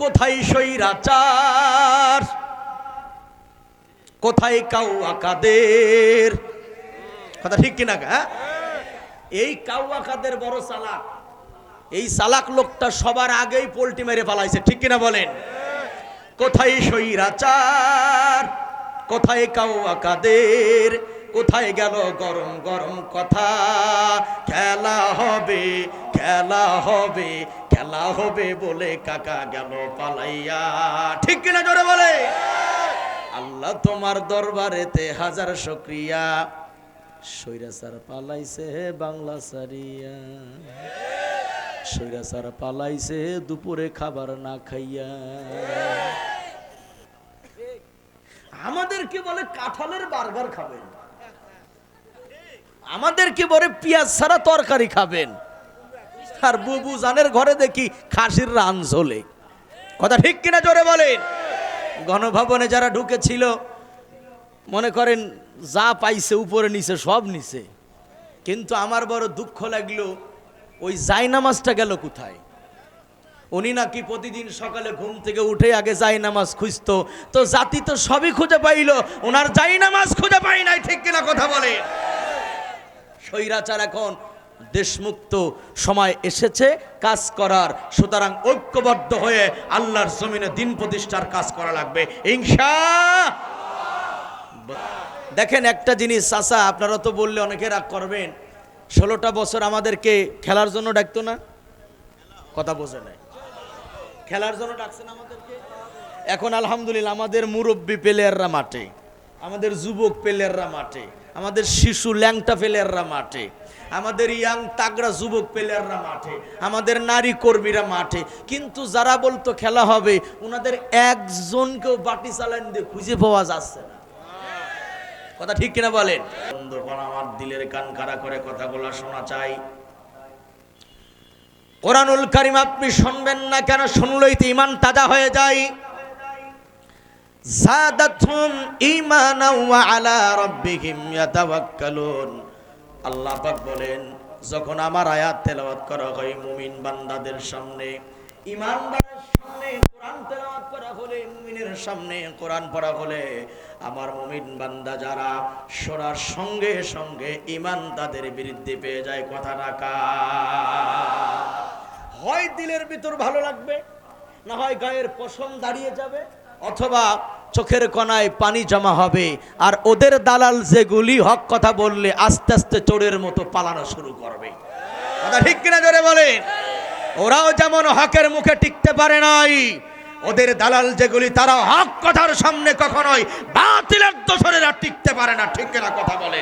কোথায় সৈরাচার কোথায় কাউয়া কাদের কথা ঠিক কিনা হ্যাঁ? এই কাউয়া কাদের বড় চালাক এই চালাক লোকটা সবার আগেই পোল্টি মেরে পালাইছে ঠিক কিনা বলেন? কোথায় সৈরাচার কোথায় কাউয়া কাদের কোথায় গেল গরম গরম কথা? খেলা হবে খেলা হবে খেলা হবে বলে কাকা গেল পালাইয়া। ঠিক কিনা জোরে বলে? আল্লাহ তোমার দরবারেতে হাজার শুকরিয়া। সৈরাচার পালাইছে বাংলা সারিয়া। সৈরাচার পালাইছে দুপুরে খাবার না খাইয়া। আমাদেরকে বলে, কাঁঠালের বারবার খাবেন? আমাদেরকে বলে, পেঁয়াজ ছাড়া তরকারি খাবেন। আর বুবু জানের ঘরে দেখি খাসির রান ঝোলে। কথা ঠিক কিনা জোরে বলেন? গণভবনে যারা ঢুকেছিল, মনে করেন যা পাইছে উপরে নিচে সব নিচে কিন্তু আমার বড় দুঃখ লাগল, ওই জায়নামাজটা গেল কোথায়? উনি নাকি প্রতিদিন সকালে ঘুম থেকে উঠে আগে জায়নামাজ খুঁজতো। তো জাতি তো সবই খুঁজে পাইলো ওনার জায়নামাজ খুঁজে পাই নাই, ঠিক কিনা কথা বলে স্বৈরাচার এখন দেশমুক্ত সময় এসেছে, কাজ করার। সুতরাং ঐক্যবদ্ধ হয়ে আল্লাহর জমিনে দিন প্রতিষ্ঠার কাজ করা লাগবে। ইনশা দেখেন একটা জিনিস, চাচা, আপনারা তো বললে অনেকে রাগ করবেন। ষোলোটা বছর আমাদেরকে খেলার জন্য ডাকতো না? কথা বোঝে নাই। খেলার জন্য ডাকছেন আমাদেরকে? এখন আলহামদুলিল্লাহ, আমাদের মুরব্বী প্লেয়াররা মাঠে। আমাদের যুবক প্লেয়াররা মাঠে আমাদের শিশু ল্যাংটা প্লেয়াররা মাঠে আমাদের ইয়াং তাগড়া যুবক প্লেয়াররা মাঠে আমাদের নারী কর্মীরা মাঠে। কিন্তু যারা বলতো খেলা হবে ওনাদের একজনকেও বাটি চালান দিয়ে খুঁজে পাওয়া যাচ্ছে না। কথা ঠিক কিনা বলেন? আমার দিলের কান খাড়া করে কথাগুলো শোনা চাই। কোরআনুল কারিম আপনি শুনবেন না কেন? শুনলেই তো ইমান তাজা হয়ে যায়। জাদাতহুম ঈমানাও ওয়া আলা রাব্বিহিম ইয়াতাওয়াক্কালুন। আল্লাহ পাক বলেন, যখন আমার আয়াত তেলাওয়াত করা হয় মুমিন বান্দাদের সামনে ইমানদারের সামনে, কোরআন তেলাওয়াত করা হলে, মুমিনের সামনে কোরআন পড়া হলে, আমার মুমিন বান্দা যারা শোনার সঙ্গে সঙ্গে ইমান তাদের বৃদ্ধি পেয়ে যায়, কথা রাখা হয় দিলের ভিতর ভালো লাগবে, না হয় গায়ের পশম দাঁড়িয়ে যাবে অথবা চোখের কণায় পানি জমা হবে। আর ওদের দালাল যেগুলি হক কথা বললে আস্তে আস্তে চোরের মতো পালানো শুরু করবে। ঠিক কিনা জোরে বলে ওরাও যেমন হকের মুখে টিকতে পারে নাই, ওদের দালাল যেগুলি তারা হক কথার সামনে কখনোই বাতিলের দোষরেরা টিকতে পারে না। ঠিক কিনা কথা বলে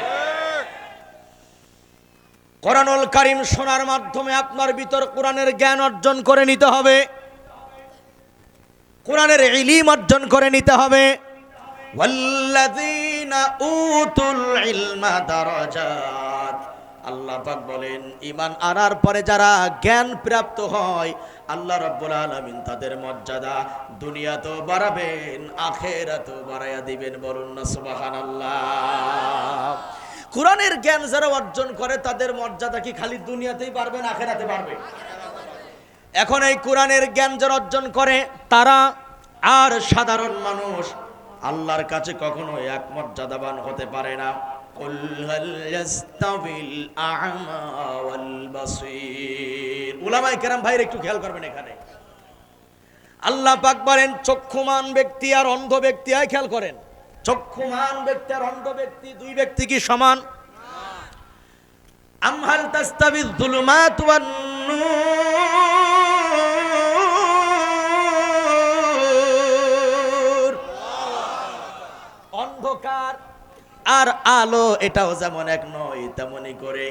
কোরআনুল কারিম শোনার মাধ্যমে আপনার ভিতর কোরআনের জ্ঞান অর্জন করে নিতে হবে। কোরআনের ইলিম অর্জন করে নিতে হবে। আল্লাহ পাক বলেন, ঈমান আনার পরে যারা জ্ঞান প্রাপ্ত হয়, আল্লাহ রাব্বুল আলামিন তাদের মর্যাদা দুনিয়াতেও বাড়াবেন, আখেরাতেও বাড়াইয়া দিবেন বলুন না, সুবহানাল্লাহ। কোরআনের জ্ঞান যারা অর্জন করে, তাদের মর্যাদা কি খালি দুনিয়াতেই পারবে না আখেরাতে পারবে এখন এই কোরআনের জ্ঞান যারা অর্জন করে, তারা আর সাধারণ মানুষ আল্লাহর কাছে কখনো এক মর্যাদাবান হতে পারে না। একটু খেয়াল করবেন এখানে। আল্লাহ পাক বলেন, চক্ষুমান ব্যক্তি আর অন্ধ ব্যক্তি আয় খেয়াল করেন। চক্ষুমান ব্যক্তি আর অন্ধ ব্যক্তি দুই ব্যক্তি কি সমান? আমহাল তাস্তাবিজ দুলুমাত ওয়ান আর আলো এটাও যেমন এক নয়, তেমনি করে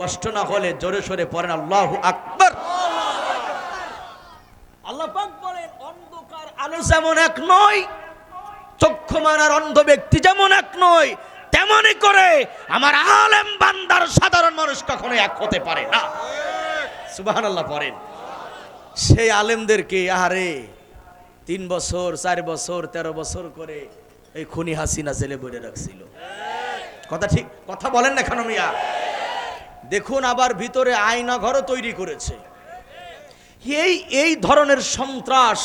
কষ্ট না হলে জোরে সোরে পড়েন, আল্লাহু আকবার। আল্লাহ বলেন, অন্ধকার আলো যেমন এক নয়, চক্ষুমান আর অন্ধ ব্যক্তি যেমন এক নয়, তেমনি করে আমার আলেম বান্দার সাধারণ মানুষ কখনো এক হতে পারে না। সুবাহান আল্লাহ পড়েন। সেই আলেমদেরকে, আহারে, তিন বছর, চার বছর, তেরো বছর করে এই খুনি হাসিনা জেলে বলে রাখছিল। কথা ঠিক, কথা বলেন না কেন মিয়া? দেখুন আবার ভিতরে আয়না ঘরও তৈরি করেছে। এই এই ধরনের সন্ত্রাস,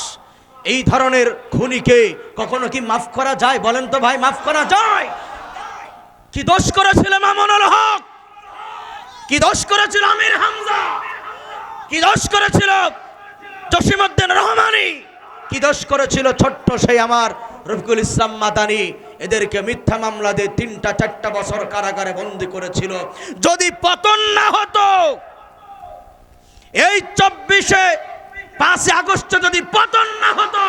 এই ধরনের খুনিকে কখনো কি মাফ করা যায়? বলেন তো ভাই, মাফ করা যায়? কি দোষ করেছিল মামুনুল হক? কি দোষ করেছিল আমির হামজা? কি দোষ করেছিল জসিমউদ্দিন রহমানি। কি দোষ করেছিল ছোট্ট সেই আমার রফিকুল ইসলাম মাদানি? এদেরকে মিথ্যা মামলা দিয়ে তিনটা, চারটা বছর কারাগারে বন্দি করেছিল। যদি পতন না হতো, এই চব্বিশে পাঁচই আগস্ট যদি পতন না হতো,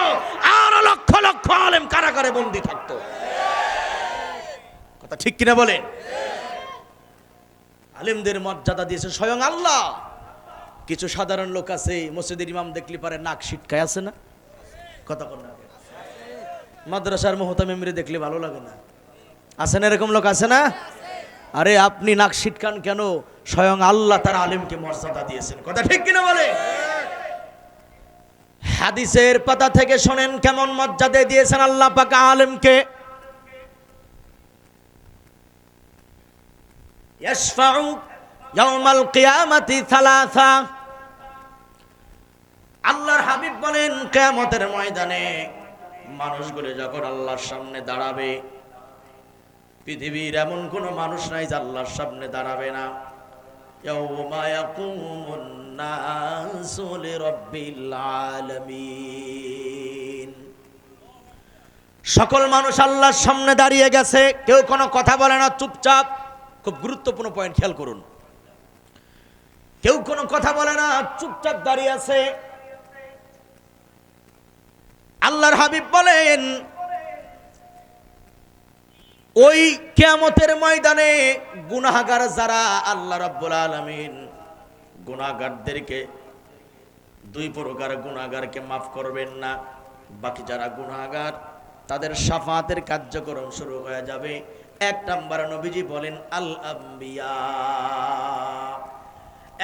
আরও লক্ষ লক্ষ আলেম কারাগারে বন্দি থাকতো। কথা ঠিক কিনা বলেন? আলেমদের মর্যাদা দিয়েছে স্বয়ং আল্লাহ। কিছু সাধারণ লোক আছে মসজিদের ইমাম দেখলে পারে নাক সিটকায় আছে না কথা বল না মাদ্রাসার মোহতামিমরে দেখলে ভালো লাগে না আছে না এরকম লোক আছে না আরে আপনি নাক সিটকান কেন স্বয়ং আল্লাহ তার আলেমকে মর্যাদা দিয়েছেন কথা ঠিক কিনা বলে হাদিসের পাতা থেকে শোনেন কেমন মর্যাদা দিয়েছেন আল্লাহ পাক আলেমকে يشفع يوم القيامة ثلاثة আল্লাহর হাবিব বলেন কেমতের ময়দানে মানুষগুলো যখন আল্লাহর সামনে দাঁড়াবে, পৃথিবীর এমন কোনো মানুষ নাই যে আল্লাহর সামনে দাঁড়াবে না। সকল মানুষ আল্লাহর সামনে দাঁড়িয়ে গেছে, কেউ কোনো কথা বলে না, চুপচাপ। খুব গুরুত্বপূর্ণ পয়েন্ট খেয়াল করুন। কেউ কোনো কথা বলে না, চুপচাপ দাঁড়িয়ে আছে। আল্লাহর হাবিব বলেন, ওই কেয়ামতের ময়দানে গুনাহগার যারা, আল্লাহ রাব্বুল আলামিন গুনাগারদেরকে দুই প্রকার গুনাগারকে মাফ করবেন না, বাকি যারা গুনাহগার, তাদের সাফাতের কার্যক্রম শুরু হয়ে যাবে। এক নম্বর নবীজি বলেন, আল আম্বিয়া।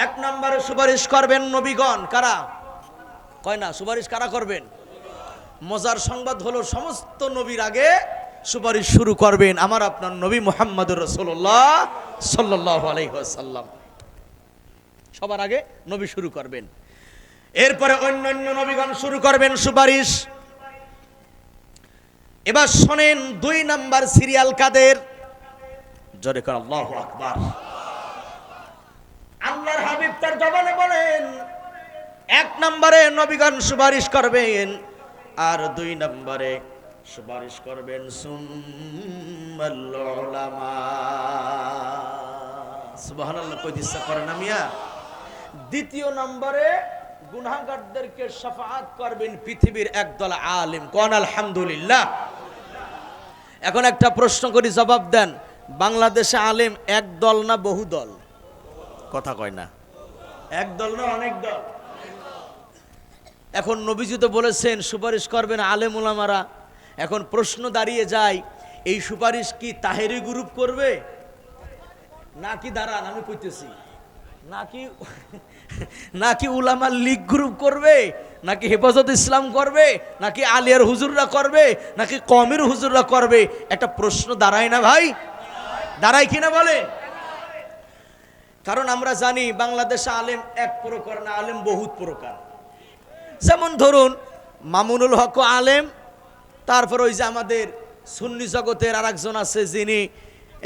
এক নম্বরে সুপারিশ করবেন নবীগণ, কারা? কয় না, সুপারিশ কারা করবেন? মজার সংবাদ হলো সমস্ত নবীর আগে সুপারিশ শুরু করবেন আমার আপনার নবী মোহাম্মদ রসোল্লাহ সাল্লাহ আলহ্লাম সবার আগে নবী শুরু করবেন। এরপরে অন্যান্য নবীগণ শুরু করবেন সুপারিশ। এবার শোনেন দুই নাম্বার সিরিয়াল কাদের? জোরে আল্লাহ আকবার। আল্লাহর হাবিব তার জবানে বলেন, এক নম্বরে নবীগণ সুপারিশ করবেন আর দুই নম্বরে সুপারিশ করবেন মিয়া? দ্বিতীয় নম্বরে গুনাহগারদেরকে শাফাআত করবেন পৃথিবীর একদল আলেম। কোন আলহামদুলিল্লাহ? এখন একটা প্রশ্ন করি, জবাব দেন। বাংলাদেশে আলেম এক দল না বহু দল কথা কয় না। এক দল না অনেক দল? এখন নবীজি তো বলেছেন, সুপারিশ করবেন আলেম ওলামারা এখন প্রশ্ন দাঁড়িয়ে যায়, এই সুপারিশ কি তাহেরি গ্রুপ করবে? নাকি দাঁড়ান, আমি কইতেছি, নাকি নাকি উলামা লীগ গ্রুপ করবে? নাকি হেফাজত ইসলাম করবে? নাকি আলিয়ার হুজুররা করবে? নাকি কমের হুজুররা করবে? একটা প্রশ্ন দাঁড়ায় না ভাই? দাঁড়ায় কিনা বলে? কারণ আমরা জানি বাংলাদেশে আলেম এক প্রকার না, আলেম বহুত প্রকার। যেমন ধরুন, মামুনুল হক আলেম, তারপর ওই যে আমাদের সুন্নি জগতের আর একজন আছে যিনি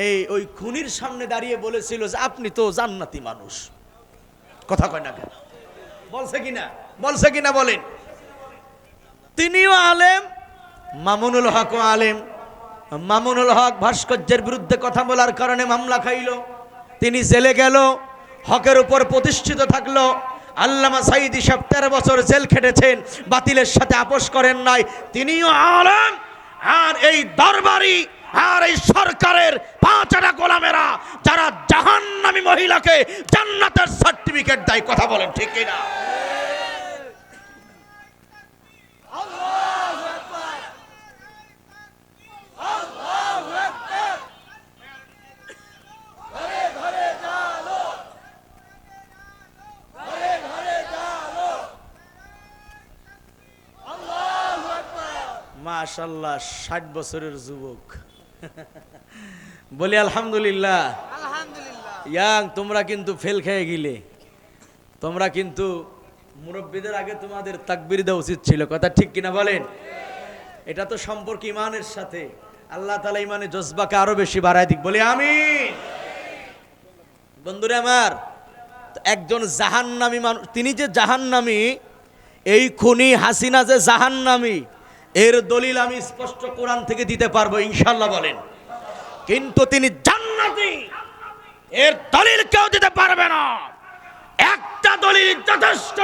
এই ওই খুনির সামনে দাঁড়িয়ে বলেছিল যে, আপনি তো জান্নাতি মানুষ। কথা কয় না কেন? বলছে কিনা? বলছে কিনা বলেন। তিনিও আলেম, মামুনুল হক আলেম। মামুনুল হক ভাস্কর্যের বিরুদ্ধে কথা বলার কারণে মামলা খাইল। তিনি জেলে গেল, হকের উপর প্রতিষ্ঠিত থাকল। আল্লামা সাইদি সাহেব তেরো বছর জেল খেটেছেন, বাতিলের সাথে আপোষ করেন নাই। তিনিও আলম, আর এই দরবারি, আর এই সরকারের পাঁচটা গোলামেরা, যারা জাহান্নামী মহিলাকে জান্নাতের সার্টিফিকেট দেয়, কথা বলেন ঠিক কিনা? মাশাল্লাহ ষাট বছরের যুবক। বলি আলহামদুলিল্লাহ। আলহামদুলিল্লাহ। ইয়াং তোমরা কিন্তু ফেল খেয়ে গিলে। তোমরা কিন্তু মুরব্বীদের আগে তোমাদের তাকবির দেওয়া উচিত ছিল। কথা ঠিক কিনা বলেন? এটা তো সম্পর্ক ইমানের সাথে। আল্লাহ তালা ইমানের জজবাকে আরও বেশি বাড়ায় দিক। বলি আমি বন্ধুরা আমার একজন জাহান্নামী মানুষ, তিনি যে জাহান্নামী, এই খুনি হাসিনা যে জাহান্নামী, এর দলিল আমি স্পষ্ট কোরআন থেকে দিতে পারব ইনশাল্লাহ বলেন। কিন্তু তিনি জান্নাতি, এর দলিল কেউ দিতে পারবে না। একটা দলিল যথেষ্ট,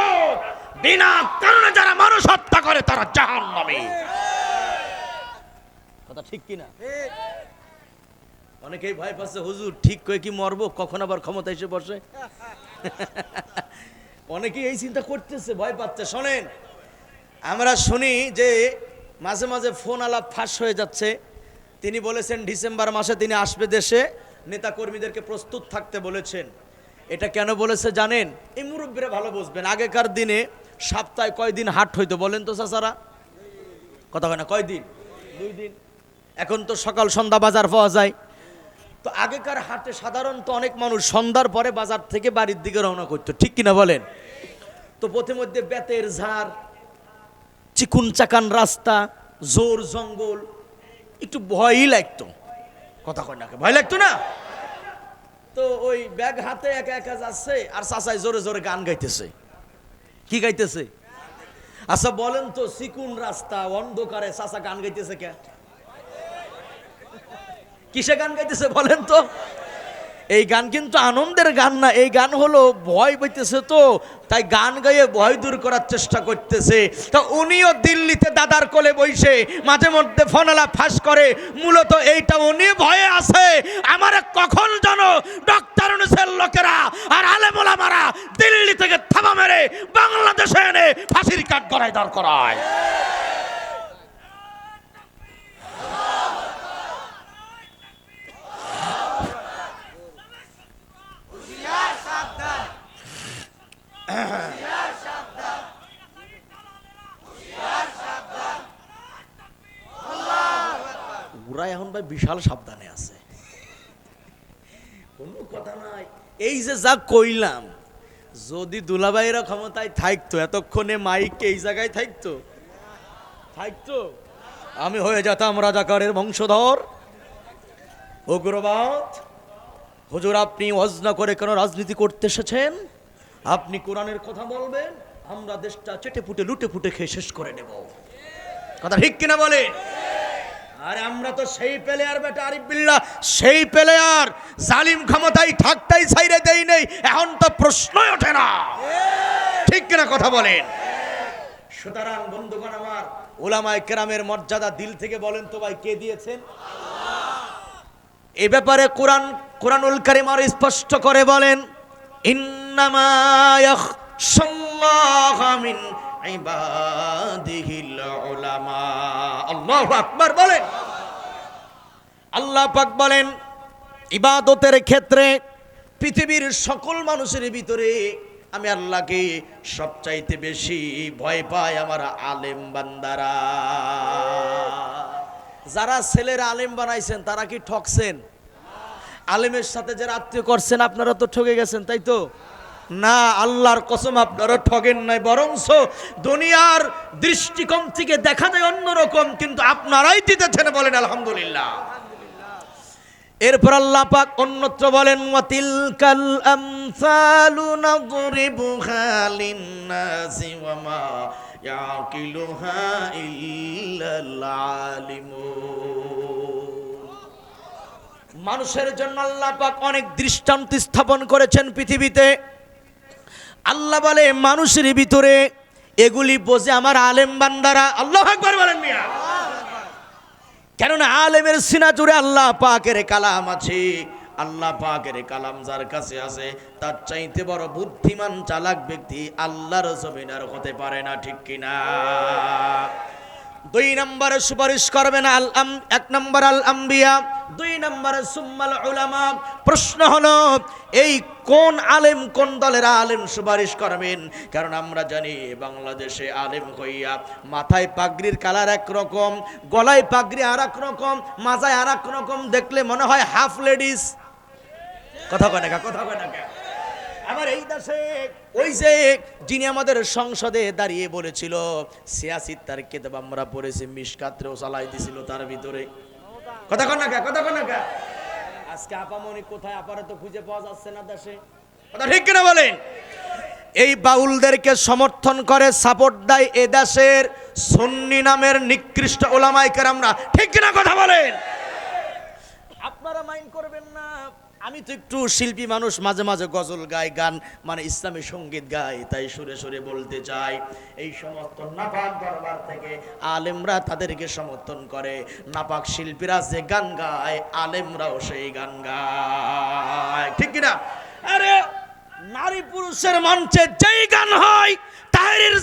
বিনা কারণে যারা মানুষ হত্যা করে, তারা জাহান্নামী। কথা ঠিক কিনা অনেকেই ভয় পাচ্ছে, হুজুর, ঠিক কয়ে কি মরবো? কখন আবার ক্ষমতা এসে বসে? অনেকেই এই চিন্তা করতেছে, ভয় পাচ্ছে। শোনেন, আমরা শুনি যে মাঝে মাঝে ফোন আলাপ ফাঁস হয়ে যাচ্ছে। তিনি বলেছেন, ডিসেম্বর মাসে তিনি আসবে দেশে নেতা কর্মীদেরকে প্রস্তুত থাকতে বলেছেন। এটা কেন বলেছে জানেন? এই মুরব্বীরা ভালো বুঝবেন, আগেকার দিনে সপ্তাহে কয়দিন হাট হইতো বলেন তো চাচারা? কথা হয় না, কয়দিন? দুই দিন। এখন তো সকাল সন্ধ্যা বাজার পাওয়া যায়। তো আগেকার হাটে সাধারণত অনেক মানুষ সন্ধ্যার পরে বাজার থেকে বাড়ির দিকে রওনা করতো, ঠিক কিনা বলেন? তো পথিমধ্যে বেতের ঝাড়, চিকুন চাকান রাস্তা, জোর জঙ্গল, একটু ভয়ই লাগতো। কথা কয় না ভয় লাগতো না? তো ওই ব্যাগ হাতে একা একা যাচ্ছে আর চাচাই জোরে জোরে গান গাইতেছে। কি গাইতেছে? আচ্ছা বলেন তো, চিকুন রাস্তা, অন্ধকারে চাচা গান গাইতেছে কে? কিসে গান গাইতেছে বলেন তো? এই গান কিন্তু আনন্দের গান না, এই গান হলো ভয় পাইতেছে তো, তাই গান গাইয়ে ভয় দূর করার চেষ্টা করতেছে। তা উনিও দিল্লিতে দাদার কোলে বইসে মাঝে মধ্যে ফোনালা ফাঁস করে, মূলত এইটা উনি ভয়ে আছে। আমার কখন যেন ডক্টর অনুসের লোকেরা আর আলেমোলা মারা দিল্লি থেকে থাবা মেরে বাংলাদেশে এনে ফাঁসির কাঠ গড়ায় দাঁড় করায় ওরা এখন ভাই বিশাল সাবধানে আছে। কোনো কথা নাই। এই যে যা কইলাম, যদি দুলাভাইরা ক্ষমতায় থাকতো, এতক্ষণে মাইক এই জায়গায় থাকতো? থাকতো? আমি হয়ে যেতাম রাজাকারের বংশধর। উগ্রবাদ, হুজুর আপনি অজনা করে কেন রাজনীতি করতে এসেছেন? আপনি কোরআনের কথা বলবেন, আমরা দেশটা চেটে ফুটে লুটে ফুটে খেয়ে শেষ করে নেব। কথা ঠিক কিনা বলে আরে আমরা তো সেই প্লেয়ার বেটা আরিফ বিল্লাহ, সেই প্লেয়ার জালিম ক্ষমতায় ঠাকটাই ছাইরে দেই নেই, এখন তো প্রশ্নই ওঠে না। ঠিক কিনা কথা বলেন? সুতরাং বন্ধুগণ আমার, ওলামায় কেরামের মর্যাদা দিল থেকে বলেন তো ভাই, কে দিয়েছেন? এ ব্যাপারে কোরআন, কোরআনুল কারিম আর স্পষ্ট করে বলেন, ইন্নামা ইয়াখশাল্লাহা মিন ইবাদিহিল বলেন। বলেন, ইবাদতের ক্ষেত্রে পৃথিবীর সকল মানুষের ভিতরে আমি আল্লাহকে সবচাইতে বেশি ভয় পাই আমার আলেম বান্দারা। যারা ছেলের আলেম বানাইছেন, তারা কি ঠকছেন? আলেমের সাথে যারা আত্মীয় করছেন, আপনারা তো ঠকে গেছেন, তাই তো? না আল্লাহর কসম আপনারা ঠগেন নাই, বরংস দুনিয়ার দৃষ্টিকোণ থেকে দেখা যায় অন্যরকম, কিন্তু আপনারাই দিতেছেন বলেন আলহামদুলিল্লাহ। এরপর আল্লাহ পাক অন্যত্র বলেন ওয়াতিলকাল আমসালু নাদরিবুহা লিন-নাসি ওয়া মা ইয়াকিলুহা ইল্লাল মানুষের জন্য আল্লাহ পাক অনেক দৃষ্টান্ত স্থাপন করেছেন পৃথিবীতে। আল্লাহ বলে, মানুষের ভিতরে এগুলি বোঝে আমার আলেম বান্দারা। আল্লাহ একবার বলেন মিয়া। কেননা আলেমের সিনা জুড়ে আল্লাহ পাকের কালাম আছে। আল্লাহ পাকের কালাম যার কাছে আছে, তার চাইতে বড় বুদ্ধিমান, চালাক ব্যক্তি আল্লাহর জমিনার হতে পারে না, ঠিক কিনা? দুই নম্বরে সুপারিশ করবেন আল আম, এক নম্বর আল আম্বিয়া, দুই নম্বরে সুম্মাল উলামা। প্রশ্ন হলো, এই কোন আলেম, কোন দলের আলেম সুপারিশ করবেন? কারণ আমরা জানি, বাংলাদেশে আলেম হইয়া মাথায় পাগড়ির কালার এক রকম গলায় পাগড়ি আর এক রকম, মাজায় আর এক রকম, দেখলে মনে হয় হাফ লেডিস। কথা কয় না কথা কয় না। আমার এই দেশে ওই যে যিনি আমাদের সংসদে দাঁড়িয়ে বলেছিল সিয়াসি তার কেতাব আমরা পড়েছি চালাই দিছিল তার ভিতরে। কথা কন কথা কন আজকে আপামনি কোথায়? আপারে তো খুঁজে পাওয়া যাচ্ছে না দেশে কথা ঠিক কিনা বলেন? এই বাউলদেরকে সমর্থন করে, সাপোর্ট দেয় এ দেশের সুন্নি নামের নিকৃষ্ট ওলামাই কেরামরা। ঠিক কিনা কথা বলেন? আপনারা মাইন্ড করবেন না। আমি তো একটু শিল্পী মানুষ, মাঝে মাঝে গজল গাই, গান মানে ইসলামী সংগীত গাই, তাই সুরে সুরে বলতে চাই। এই সমস্ত নাপাক দরবার থেকে আলেমরা তাদেরকে সমর্থন করে। নাপাক শিল্পীরা যে গান গায়, আলেমরাও সেই গান গায়। ঠিক কিনা? আরে, নারী পুরুষের মঞ্চে যেই গান হয় তাহের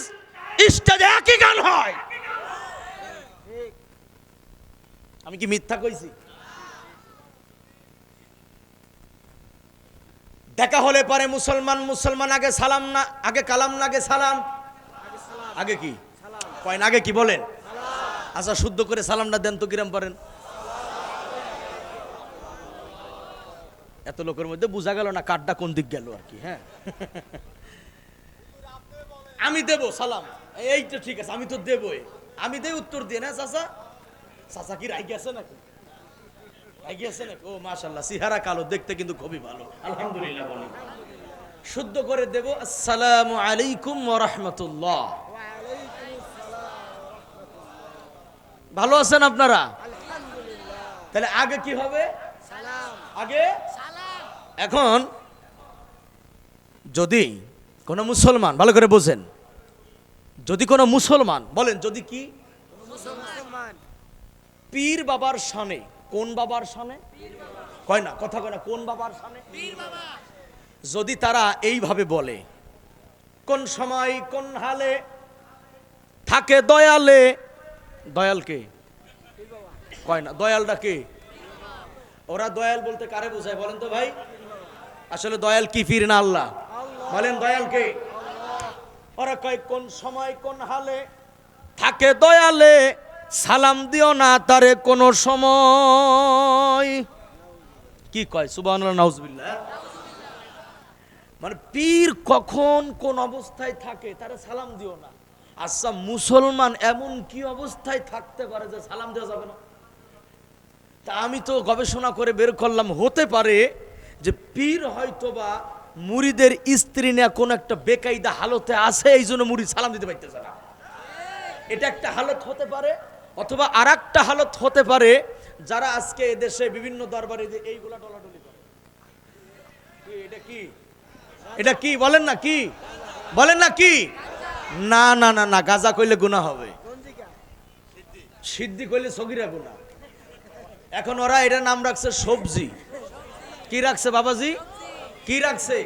স্টেজে একই গান হয়। আমি কি মিথ্যা কইছি? দেখা হলে পরে মুসলমান মুসলমান, আগে সালাম না, আগে কালাম না, আগে সালাম? আগে কি? কয়েন আগে কি বলেন? আচ্ছা শুদ্ধ করে সালামটা দেন তো, কিরম পারেন এত লোকের মধ্যে বোঝা গেল না কাঠটা কোন দিক গেল আর কি হ্যাঁ? আমি দেব সালাম। এইটা ঠিক আছে, আমি তো দেবই। আমি দেই উত্তর দিয়ে, না, চাচা? চাচা কি রাই গেছে নাকি? ও মাশাল্লাহ সিহারা কালো দেখতে কিন্তু খুবই ভালো। আলহামদুলিল্লাহ বলি শুদ্ধ করে দেব আসসালামু আলাইকুম ওয়া রাহমাতুল্লাহ। ভালো আছেন আপনারা? তাহলে আগে কি হবে? আগে? এখন যদি কোনো মুসলমান ভালো করে বোঝেন যদি কোনো মুসলমান বলেন যদি কি? পীর বাবার সানে কোন বাবার সানে কয় না কথা কয় না কোন বাবার সামনে? যদি তারা এইভাবে বলে কোন সময় কোন হালে থাকে দয়ালে দয়ালকে কয় না দয়ালটা কে? ওরা দয়াল বলতে কারে বোঝায় বলেন তো ভাই? আসলে দয়াল কি পীর না আল্লাহ? বলেন দয়ালকে ওরা কয় কোন সময় কোন হালে থাকে দয়ালে সালাম দিও না তারে কোনো সময়। কি কয়? সুবাহ মানে পীর কখন কোন অবস্থায় থাকে তারে সালাম দিও না। আচ্ছা মুসলমান এমন কি অবস্থায় থাকতে পারে যে সালাম দেওয়া যাবে না? তা আমি তো গবেষণা করে বের করলাম, হতে পারে যে পীর হয়তোবা মুড়িদের স্ত্রী নেয়া কোনো একটা বেকায়দা হালতে আছে এই জন্য মুড়ি সালাম দিতে পারতেছে না। এটা একটা হালত হতে পারে অথবা আর একটা হালত হতে পারে, যারা আজকে এদেশে বিভিন্ন দরবারে যে এইগুলা ডলাডলি করে। এটা কি? এটা কি? বলেন না কি? বলেন না কি? না না না না, গাজা কইলে গুনাহ হবে। সিদ্ধি কইলে সগিরা গুনাহ। এখন ওরা এটা নাম রাখছে সবজি। কি রাখছে বাবাজি? কি রাখছে?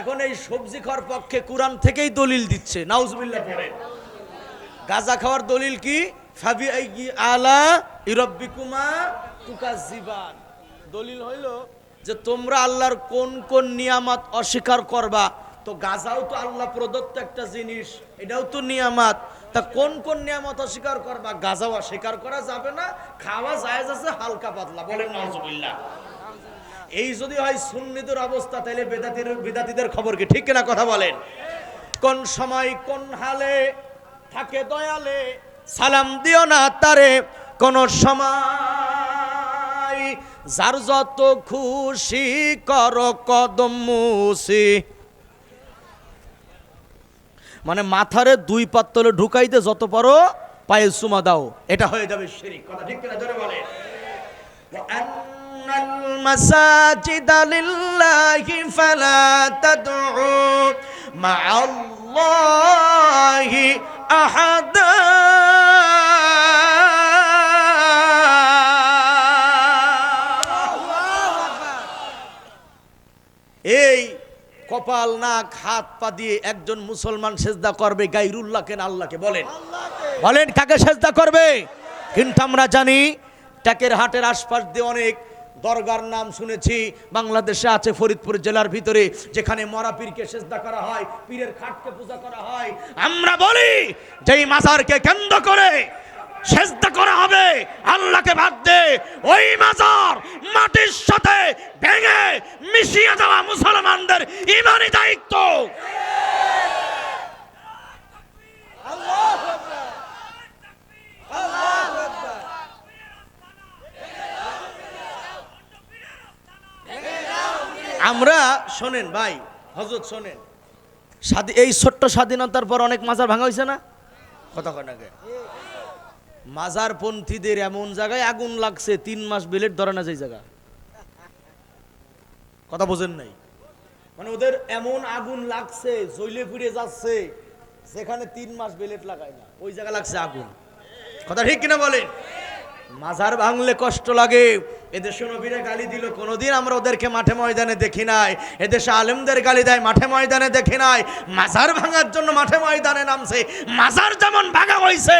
এখন এই সবজি খাওয়ার পক্ষে কোরআন থেকেই দলিল দিচ্ছে। নাউজুবিল্লাহ পড়ে গাজা খাওয়ার দলিল কি? দলিল হইল যে তোমরা আল্লাহর কোন কোন নিয়ামত অস্বীকার করবা। তো গাজাও তো আল্লাহ প্রদত্ত একটা জিনিস, এটাও তো নিয়ামত। তা কোন কোন নিয়ামত অস্বীকার করবা? গাজাও অস্বীকার করা যাবে না, খাওয়া জায়েজ আছে, হালকা পাতলা। বলেন নাউজুবিল্লাহ। এই যদি হয় সুন্নিদের অবস্থা, তাহলে বেদাতির, বেদাতিদের খবর কি? ঠিক কিনা কথা বলেন? কোন সময় কোন হালে থাকে দয়ালে সালাম দিও না তারে কোন সময়। যার যত খুশি কর কদম মুসি। মানে মাথারে দুই পাত্তলে ঢুকাইতে যত পারো, পায়ে সুমা দাও। এটা হয়ে যাবে শিরিক। কথা ঠিক কিনা জোরে বলে। المساجد لله فلا تدعوا مع الله أحدا এই কপাল নাক হাত পা দিয়ে একজন মুসলমান সেজদা করবে গাইরুল্লাহকে না আল্লাহকে বলেন বলেন কাকে সেজদা করবে কিন্তু আমরা জানি ট্যাকের হাটের আশপাশ দিয়ে অনেক দরগার নাম শুনেছি। বাংলাদেশে আছে ফরিদপুর জেলার ভিতরে, যেখানে মরা পীরকে সেজদা করা হয়, পীরের খাটকে পূজা করা হয়। আমরা বলি, যেই মাজারকে কেন্দ্র করে সেজদা করা হবে, আল্লাহকে বাদ দে, ওই মাজার মাটির সাথে ভেঙে মিশিয়ে দেওয়া মুসলমানদের ইমানি দায়িত্ব। আমরা, শোনেন ভাই হজরত শোনেন। এই ছোট্ট স্বাধীনতার পর অনেক মাজার ভাঙা হয়েছে না? কথা কয় নাকি মাজার পন্থীদের এমন জায়গায় আগুন লাগছে, তিন মাস বিলেট ধরে না যায় জায়গা। কথা বোঝেন নাই? মানে ওদের এমন আগুন লাগছে, জ্বলে পুড়ে যাচ্ছে, যেখানে তিন মাস বেলেট লাগায় না। ওই জায়গা লাগছে আগুন। কথা ঠিক কিনা বলেন? মাজার ভাঙলে কষ্ট লাগে। এদেশে নবীরে গালি দিল, কোনোদিন আমরা ওদেরকে মাঠে ময়দানে দেখি নাই। এদেশে আলেমদের গালি দেয়, মাঠে ময়দানে দেখি নাই। মাজার ভাঙার জন্য মাঠে ময়দানে নামছে। মাজার যেমন ভাঙা হয়েছে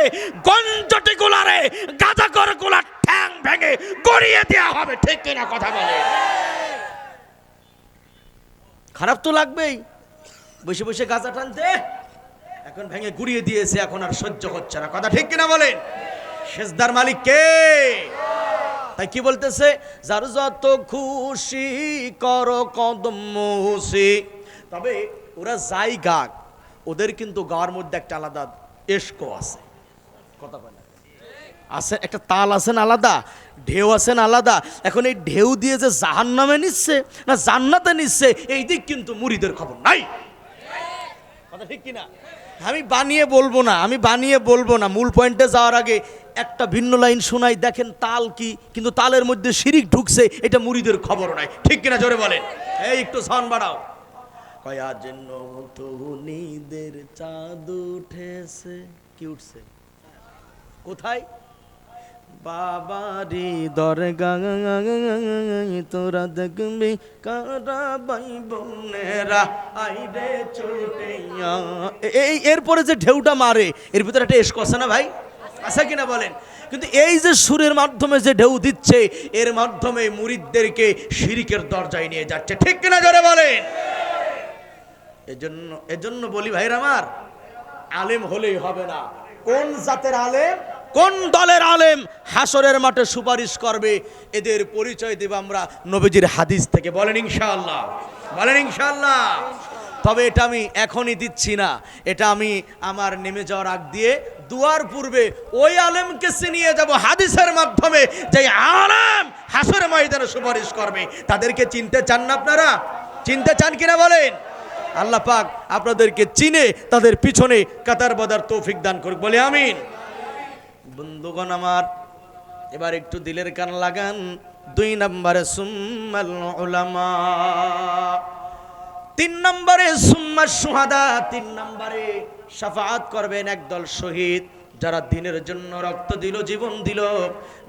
গঞ্জটি গুলারে গাঁজা করগুলার ঠ্যাং ভেঙে গড়িয়ে দেওয়া হবে, ঠিক কিনা কথা বলে। খারাপ তো লাগবেই। বসে বসে গাঁজা টানতে, এখন ভেঙে গুড়িয়ে দিয়েছে, এখন আর সহ্য হচ্ছে না। কথা ঠিক কিনা বলেন? সেজদার মালিক কে? তাই কি বলতেছে? যার যত খুশি কর কদম মুসি। তবে ওরা যাই গাক ওদের কিন্তু গাওয়ার মধ্যে একটা আলাদা এসকো আছে। কথা বলে আছে, একটা তাল আছেন আলাদা? ঢেউ আছেন আলাদা? এখন এই ঢেউ দিয়ে যে জাহান নামে নিচ্ছে না জান্নাতে নিচ্ছে, এই দিক কিন্তু মুড়িদের খবর নাই। কথা ঠিক কিনা? আমি বানিয়ে বলব না, আমি বানিয়ে বলব না। মূল পয়েন্টে যাওয়ার আগে একটা ভিন্ন লাইন শোনাই, দেখেন তাল কি, কিন্তু তালের মধ্যে শিরিক ঢুকছে, এটা মুড়িদের খবর নাই ঠিক কিনা জোরে বলেন? এই একটু সাউন্ড বাড়াও। কয়া যেন তরুণীদের চাঁদ উঠেছে। কি উঠছে? কোথায়? বাবারি দরগা তোরা দেখবি কারা বাই বোনেরা আইরে চুটেইয়া। এই এরপরে যে ঢেউটা মারে, এর ভিতরে একটা এসকো আছে না ভাই? আছে কিনা বলেন? কিন্তু এই যে সুরের মাধ্যমে যে ঢেউ দিচ্ছে, এর মাধ্যমে মুরিদদেরকে শিরিকের দরজায় নিয়ে যাচ্ছে। ঠিক কিনা জোরে বলেন? এজন্য এজন্য বলি ভাইরা আমার, আলেম হলেই হবে না। কোন জাতের আলেম? কোন দলের আলেম হাসরের মাঠে সুপারিশ করবে? এদের পরিচয় দেব আমরা নবীজির হাদিস থেকে। বলেন ইনশাআল্লাহ। বলেন ইনশাআল্লাহ। তবে এটা আমি এখনই দিচ্ছি না। এটা আমি আমার নেমে যাওয়ার আগ দিয়ে দুয়ার পূর্বে ওই আলেমকে চিনিয়ে যাব হাদিসের মাধ্যমে, যে আলেম হাসরের ময়দানে সুপারিশ করবে। তাদেরকে চিনতে চান না আপনারা? চিনতে চান কিনা বলেন? আল্লাহ পাক আপনাদেরকে চিনে তাদের পিছনে কাতার বাদার তৌফিক দান করুক। বলে আমিন। বন্ধুগণ আমার, এবার একটু দিলের কান লাগান। দুই নম্বরে সুম্মাল উলামা। তিন নম্বরে সুম্মা সুহাদা, তিন নম্বরে সাফাত করবেন একদল শহীদ, যারা দিনের জন্য রক্ত দিল, জীবন দিল,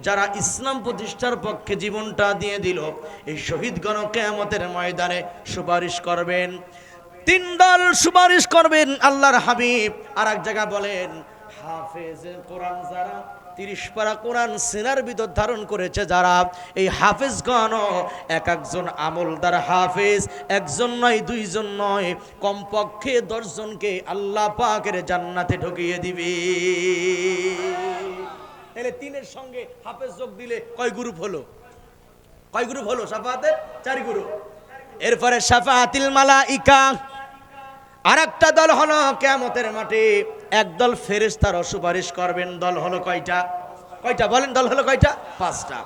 যারা ইসলাম প্রতিষ্ঠার পক্ষে জীবনটা দিয়ে দিল। এই শহীদ গণ কেয়ামতের ময়দানে সুপারিশ করবেন। তিন দল সুপারিশ করবেন, আল্লাহর হাবিব। আর এক জায়গা বলেন হাফেজ কোরআন যারা তিরিশ পারা কোরআন সিনার ভিতর ধারণ করেছে যারা। এই হাফেজ হাফেজগণ এক একজন আমলদার হাফেজ, একজন নয়, দুইজন নয়, কমপক্ষে দশজনকে আল্লাহ পাকের জান্নাতে ঢুকিয়ে দিবে। তাহলে তিনের সঙ্গে হাফেজ যোগ দিলে কয় গ্রুপ হলো? কয় গ্রুপ হলো সাফাতের চারি গ্রুপ। এরপরে সাফাতিল মালাইকা। আর একটা দল হলো কেমতের মাঠে। একদল ফেরেস্তার সুপারিশ করবেন, দল হলো কয়টা? কয়টা বলেন, দল হলো কয়টা? পাঁচটা।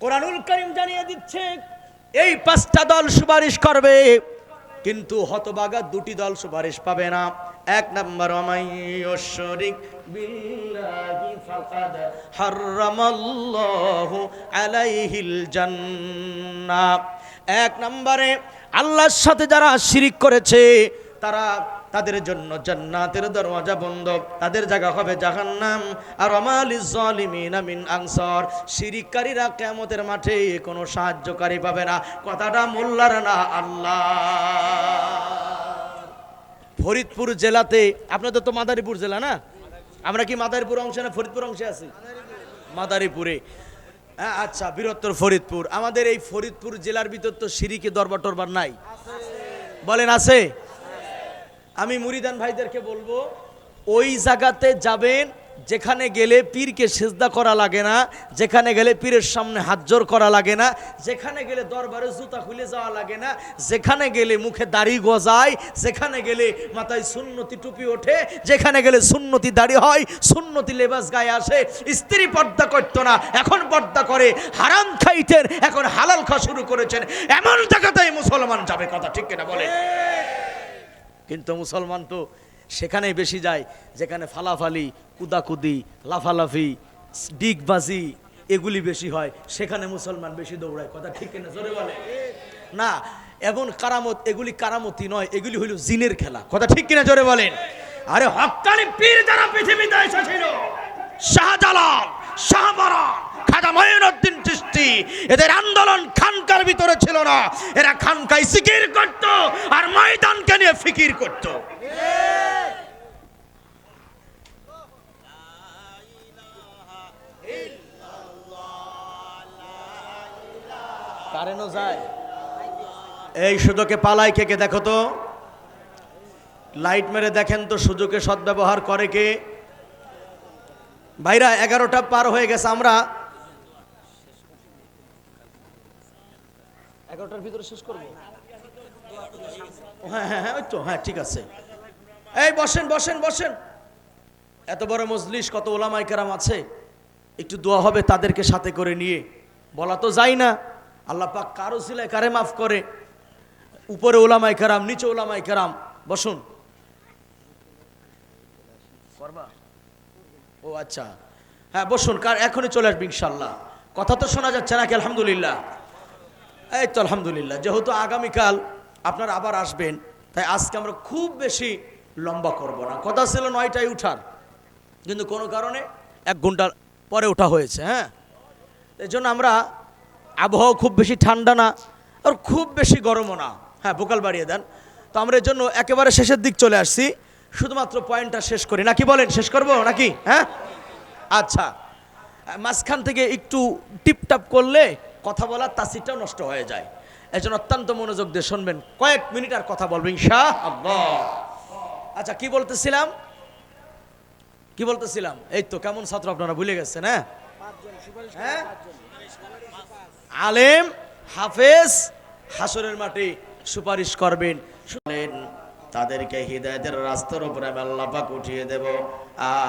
কোরআনুল করিম জানিয়ে দিচ্ছে, এই পাঁচটা দল সুপারিশ করবে, কিন্তু হতবাগা দুটি দল সুপারিশ পাবে না। এক নম্বর অমাইয়শরিক আলাইহিল এক নম্বরে, আল্লাহর সাথে যারা শিরিক করেছে, তারা তাদের জন্য জান্নাতের দরওয়াজা বন্ধ। তাদের জায়গা হবে জাহান্নাম। আর অমালিজ জালিমিন মিন আনসার। শিরিককারীরা কিয়ামতের মাঠে কোনো সাহায্যকারী পাবে না। কথাটা মোল্লার না, আল্লাহ। ফরিদপুর জেলাতে আপনাদের তো মাদারীপুর জেলা না? আমরা কি মাদারীপুর অংশে না ফরিদপুর অংশে আছি? মাদারীপুরে। হ্যাঁ আচ্ছা বৃহত্তর ফরিদপুর। আমাদের এই ফরিদপুর জেলার ভিতর তো সিরিকে দরবার টরবার নাই। বলেন, আছে? আমি মুরিদান ভাইদেরকে বলব, ওই জায়গাতে যাবেন, যেখানে গেলে পীরকে সেজদা করা লাগে না, যেখানে গেলে পীরের সামনে হাত জোর করা লাগে না, যেখানে গেলে দরবারে জুতা খুলে যাওয়া লাগে না, যেখানে গেলে মুখে দাড়ি গজায়, যেখানে গেলে মাথায় সুন্নতি টুপি ওঠে, যেখানে গেলে সুন্নতি দাড়ি হয়, সুন্নতি লেবাস গায়ে আসে, স্ত্রী পর্দা করতো না, এখন পর্দা করে, হারাম খাইতেন, এখন হালাল খাওয়া শুরু করেছেন, এমন জায়গাতেই মুসলমান যাবে কথা ঠিক কিনা বলে কিন্তু মুসলমান তো সেখানেই বেশি যায়, যেখানে ফালাফালি, কুদাকুদি, লাফালাফি, ডিগবাজি এগুলি বেশি হয়, সেখানে মুসলমান বেশি দৌড়ায়। কথা ঠিক কিনা? জোরে বলে না, এমন কারামত, এগুলি কারামতি নয়, এগুলি হইল জিনের খেলা। কথা ঠিক কিনা? জোরে বলেন। আরে হকানি পীর যারা পৃথিবীতে এসেছিল, শাহজালাল শাহবারা খাজা এদের আন্দোলন খানকার ভিতরে ছিল না। এরা খানকায় সিকির করত আর ময়দানকে নিয়ে ফিকির করত। যায়। এই সুযোগে পালাই কে কে দেখো তো? লাইট মেরে দেখেন তো সুযোগে সদ্ব্যবহার করে কে? ভাইরা এগারোটা পার হয়ে গেছে আমরা। এগারোটার ভিতরে শেষ করব? হ্যাঁ হ্যাঁ হ্যাঁ ওই তো হ্যাঁ ঠিক আছে। এই, বসেন বসেন বসেন। এত বড় মজলিস, কত ওলামাই কেরাম আছে। একটু দোয়া হবে তাদেরকে সাথে করে নিয়ে। বলা তো যায় না। আল্লাহ পাক কারও সিলায় কারে মাফ করে। উপরে ওলামাই কেরাম, নিচে ওলামাই কেরাম। বসুন। ও আচ্ছা। হ্যাঁ বসুন, কার এখনই চলে আসবে, ইনশাল্লাহ। কথা তো শোনা যাচ্ছে নাকি, আলহামদুলিল্লাহ। এই তো আলহামদুলিল্লাহ, যেহেতু আগামীকাল আপনারা আবার আসবেন, তাই আজকে আমরা খুব বেশি লম্বা করব না। কথা ছিল নয়টায় উঠার, কিন্তু কোনো কারণে এক ঘণ্টার পরে ওঠা হয়েছে হ্যাঁ? এই জন্য আমরা আবহাওয়া খুব বেশি ঠান্ডা না, আর খুব বেশি গরমও না। হ্যাঁ ভোকাল বাড়িয়ে দেন। তো আমরা এর জন্য একেবারে শেষের দিক চলে আসছি, শুধুমাত্র পয়েন্টটা শেষ করি। নাকি বলেন, শেষ করব নাকি? হ্যাঁ? আচ্ছা মাঝখান থেকে একটু টিপটাপ করলে কথা বলার তাসিটাও নষ্ট হয়ে যায়। এই অত্যন্ত মনোযোগ দিয়ে শুনবেন। কয়েক মিনিট আর কথা বলবেন শাহ আচ্ছা কি বলতেছিলাম? কি বলতেছিলাম? এই তো, কেমন ছাত্র আপনারা ভুলে গেছেন হ্যাঁ? হ্যাঁ? আলেম, হাফেজ, হাসরের মাঠে সুপারিশ করবেন। শুনেন, তাদেরকে হৃদয়তের রাস্তার উপরে আমি আল্লাহ পাক উঠিয়ে দেব।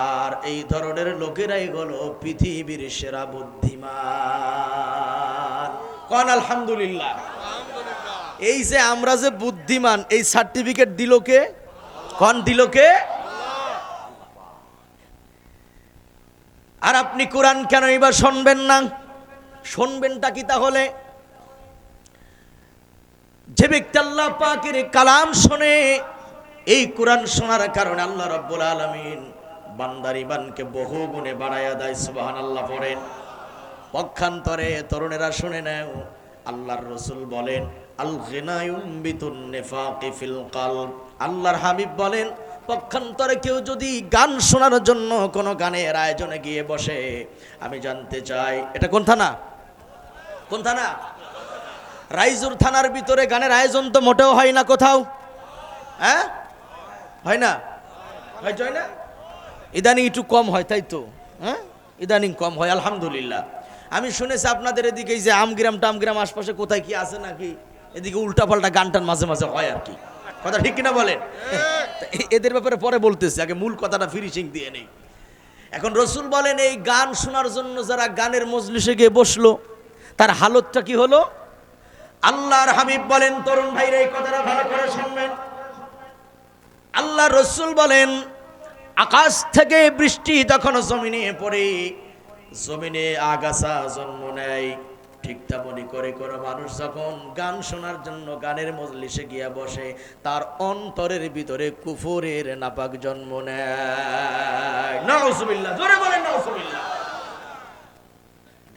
আর এই ধরনের লোকেরাই হলো পৃথিবীর সেরা বুদ্ধিমান। কন আলহামদুলিল্লাহ। এই যে আমরা যে বুদ্ধিমান এই সার্টিফিকেট দিল কে? কন দিল কে? আর আপনি কোরআন কেন এবার শুনবেন না? শুনবেনটা কি তাহলে? যে ব্যক্তি আল্লাহ পাকের কালাম শোনে এই কোরআন শোনার কারণে আল্লাহ রব্বুল আলমিন বান্দার ইমানকে বহু গুণে বাড়াইয়া দেয় সুবাহান আল্লাহ পড়েন। পক্ষান্তরে তরুণেরা শুনে নেও। আল্লাহর রসুল বলেন আল ফিল আল্লাহর হাবিব বলেন, পক্ষান্তরে কেউ যদি গান শোনার জন্য কোনো গানের আয়োজনে গিয়ে বসে, আমি জানতে চাই, এটা কোন থানা? কোন থানা? রাইজুর থানার ভিতরে গানের আয়োজন তো মোটেও হয় না কোথাও। হ্যাঁ? হয় না? হয় না? ইদানিং একটু কম হয়, তাই তো? হ্যাঁ? ইদানিং কম হয়, আলহামদুলিল্লাহ। আমি শুনেছি আপনাদের এদিকে যে আমগ্রাম টামগ্রাম আশপাশে কোথায় কি আছে নাকি? এদিকে উল্টাপাল্টা গান টান মাঝে মাঝে হয় আর কি। কথা ঠিক কিনা বলেন? এদের ব্যাপারে পরে বলতেছি, আগে মূল কথাটা ফিনিশিং দিয়ে নেই। এখন রসুল বলেন, এই গান শোনার জন্য যারা গানের মজলিসে গিয়ে বসল, তার হালতটা কি হলো? আল্লাহর হাবিব বলেন, তরুণ ভাইরা, এই কথাটা ভালো করে শুনবেন। আল্লাহ রসুল বলেন, আকাশ থেকে বৃষ্টি তখন জমিনে পড়ে জমিনে আগাছা জন্ম নেয়। ঠিক তেমনি করে কোনো মানুষ যখন গান শোনার জন্য গানের মজলিসে গিয়া বসে, তার অন্তরের ভিতরে কুফুরের নাপাক জন্ম নেয়। জোরে বলেন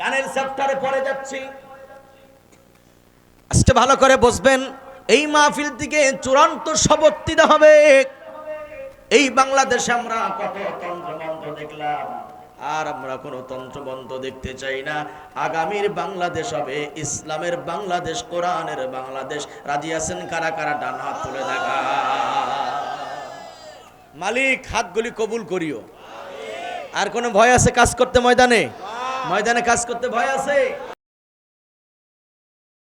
গানের চ্যাপ্টারে পড়ে যাচ্ছি। আজকে ভালো করে বসবেন, এই মাহফিল থেকে চূড়ান্ত শপথ দিতে হবে। এই বাংলাদেশে আমরা কত তন্ত্র দেখলাম। আর আমরা কোনো তন্ত্রমন্ত্র দেখতে চাই না। আগামীর বাংলাদেশ হবে ইসলামের বাংলাদেশ, কোরআনের বাংলাদেশ। রাজি আছেন কারা কারা? ডান হাত তুলে দেখা। মালিক, হাতগুলি কবুল করিও। আর কোনো ভয় আছে কাজ করতে ময়দানে? ময়দানে কাজ করতে ভয় আছে?